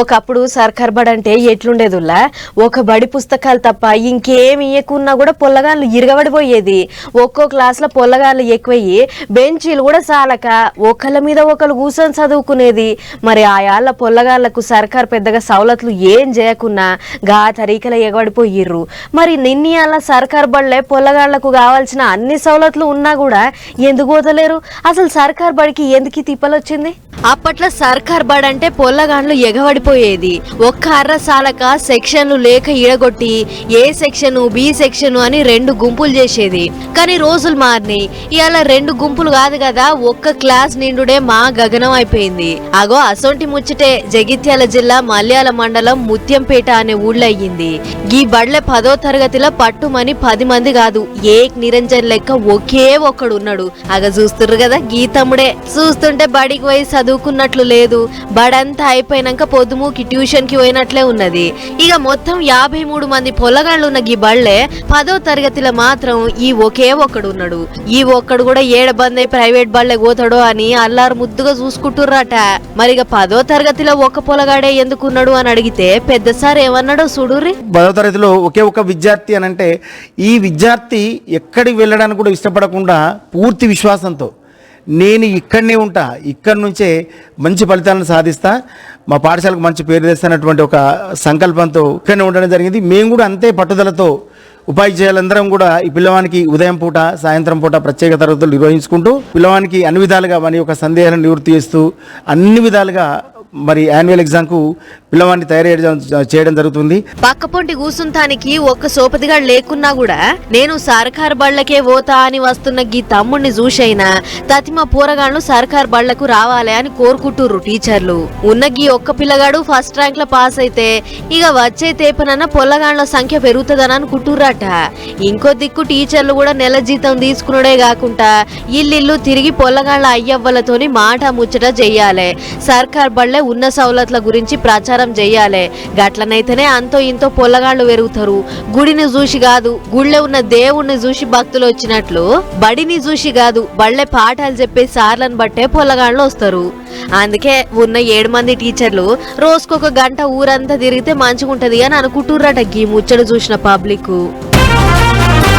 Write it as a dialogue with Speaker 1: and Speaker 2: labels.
Speaker 1: ఒకప్పుడు సర్కార్ బడి అంటే ఎట్లుండేదుల్లా? ఒక బడి పుస్తకాలు తప్ప ఇంకేం ఇయ్యకున్నా కూడా పొల్లగాళ్ళు ఇరగబడిపోయేది. ఒక్కో క్లాస్లో పొల్లగాళ్ళు ఎక్కువయ్యి బెంచీలు కూడా చాలక ఒకళ్ళ మీద ఒకళ్ళు కూర్చొని చదువుకునేది. మరి ఆయాళ్ళ పొల్లగాళ్ళకు సర్కార్ పెద్దగా సవలతులు ఏం చేయకున్నా గా తరీకల ఎగబడిపోయిర్రు. మరి నిన్నయాల సర్కార్ బళ్ళే పొల్లగాళ్ళకు కావాల్సిన అన్ని సవలతులు ఉన్నా కూడా ఎందుకు పోతలేరు అసలు సర్కార్ బడికి ఎందుకు తిప్పలొచ్చింది? అప్పట్లో సర్కార్ బడ్ అంటే పొల్లగాండ్లు ఎగబడిపోయేది. ఒక్క అర్ర సాలక సెక్షన్లు లేక ఈడగొట్టి ఏ సెక్షన్ బి సెక్షన్ అని రెండు గుంపులు చేసేది. కానీ రోజులు మారినాయి. ఇవాళ రెండు గుంపులు కాదు కదా ఒక్క క్లాస్ నిండుడే మా గగనం అయిపోయింది. అగో అసొంటి ముచ్చటే జగిత్యాల జిల్లా మల్యాల మండలం ముత్యంపేట అనే ఊళ్ళో అయ్యింది. ఈ బడ్ల పదో తరగతిలో పట్టుమని పది మంది కాదు ఏక్ నిరంజన్ లెక్క ఒకే ఒక్కడున్నాడు. అగ చూస్తుర్రు కదా గీతమ్ముడే చూస్తుంటే బడికి పోయి చదువుకున్నట్లు లేదు. బడంతా అయిపోయినాక పొద్దుమూకి ట్యూషన్కి పోయినట్లే ఉన్నది. ఇక మొత్తం యాభై మూడు మంది పొల్లగాళ్ళు ఉన్న ఈ బళ్ళే పదో తరగతిలో మాత్రం ఈ ఒకే ఒక్కడు ఉన్నాడు ఈ ఒక్కడు కూడా ఏడబంది అయి ప్రైవేట్ బళ్ళే పోతాడో అని అల్లారు ముద్దుగా చూసుకుంటుర్రాట. మరి ఇక పదో తరగతిలో ఒక పొలగాడే ఎందుకున్నాడు అని అడిగితే పెద్ద సార్ ఏమన్నాడో చూడుర్రి
Speaker 2: పదో తరగతిలో ఒకే ఒక విద్యార్థి అని అంటే ఈ విద్యార్థి ఎక్కడికి వెళ్ళడానికి కూడా ఇష్టపడకుండా పూర్తి విశ్వాసంతో నేను ఇక్కడనే ఉంటా. ఇక్కడి నుంచే మంచి ఫలితాలను సాధిస్తా. మా పాఠశాలకు మంచి పేరు తెస్తానటువంటి ఒక సంకల్పంతో ఇక్కడనే ఉండడం జరిగింది. మేము కూడా అంతే పట్టుదలతో ఉపాధ్యాయులందరం కూడా ఈ పిల్లవానికి ఉదయం పూట సాయంత్రం పూట ప్రత్యేక తరగతులు నిర్వహించుకుంటూ పిల్లవానికి అన్ని విధాలుగా మన యొక్క సందేహాలను నివృత్తి చేస్తూ అన్ని విధాలుగా మరి యాన్యువల్ ఎగ్జామ్కు పిల్లవాడిని తయారు చేయడం జరుగుతుంది.
Speaker 1: పక్కపొంటి కూసుంతానికి ఒక్క సోపతిగా లేకున్నా కూడా నేను సర్కార్ బళ్ళకే పోతా అని వస్తున్న గీ తమ్ముడిని చూసైనా తతిమ పూరగాళ్ళు సర్కార్ బళ్ళకు రావాలి అని కోరుకుంటుర్రు టీచర్లు. ఉన్న గీ ఒక్క పిల్లగాడు ఫస్ట్ ర్యాంక్లో పాస్ అయితే ఇక వచ్చే తేపనన్న పొల్లగాండ్ల సంఖ్య పెరుగుతుందని అనుకుంటుర్రట. ఇంకో దిక్కు టీచర్లు కూడా నెల జీతం తీసుకున్నాడే కాకుండా ఇల్లు తిరిగి పొల్లగాళ్ళ అయ్యవ్వలతోని మాట ముచ్చట చెయ్యాలి సర్కార్ బళ్ళే ఉన్న సౌలత్ల గురించి ప్రచారం చేయాలి. గట్లనైతేనే అంతో ఇంతో పొల్లగాళ్ళు పెరుగుతారు. గుడిని చూసి కాదు గుళ్ళో ఉన్న దేవుణ్ణి చూసి భక్తులు వచ్చినట్లు. బడిని చూసి కాదు బళ్ళే పాఠాలు చెప్పే సార్లను బట్టే పొల్లగాళ్ళు వస్తారు. అందుకే ఉన్న ఏడు మంది టీచర్లు రోజుకొక గంట ఊరంతా తిరిగితే మంచిగుంటది అని అనుకుంటుర్రట గీ ముచ్చట చూసిన పబ్లిక్